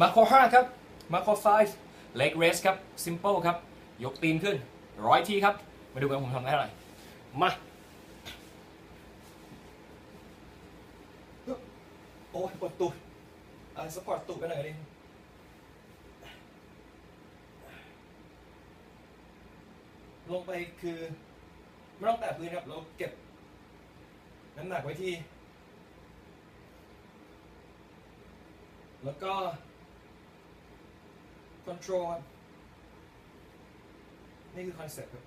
มาโค5ครับมาโค5 leg raise ครับ simple ครับ ยกตีนขึ้นร้อยทีครับ มาดูกันผมทำได้เท่าไหร่ มาโอ้ยปวดตูดอ่าสปอร์ตตูดกันหน่อยดิลงไปคือไม่ต้องแตะพื้นครับเราเก็บ น้ำหนักไว้ที่ แล้วก็ control ครับนี่คือคอนเซ็ปต์ครับ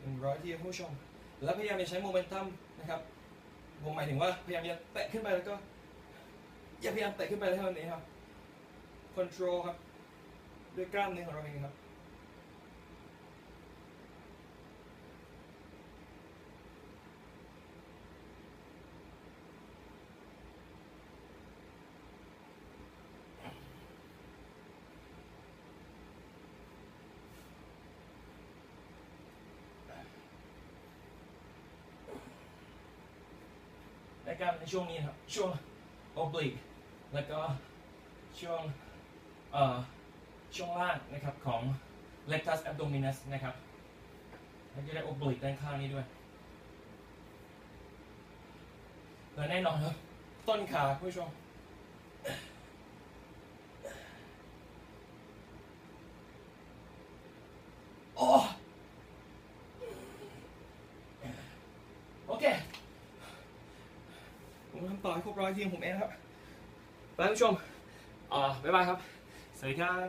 หนึ่งร้อยที่ผู้ชม แล้วพยายามจะใช้โมเมนตัมนะครับ ผมหมายถึงว่าพยายามจะแตะขึ้นไปแล้วก็ อย่าพยายามแตะขึ้นไปเท่านี้ครับ control ครับ ด้วยกล้ามเนื้อของเราเองครับ และกล้ามในช่วงนี้ครับช่วง oblique แล้วก็ช่วงเอ่อช่วงล่างนะครับของ rectus abdominis นะครับแล้วก็ได้ oblique ด้านข้างนี้ด้วยและแน่นอนครับต้นขาคุณผู้ชม โอ้โอเค ผมทำ ต่อให้ครบร้อยทีมผมเองครับไปผู้ชมอ่าบ๊ายบายครับ สวัสดีครับ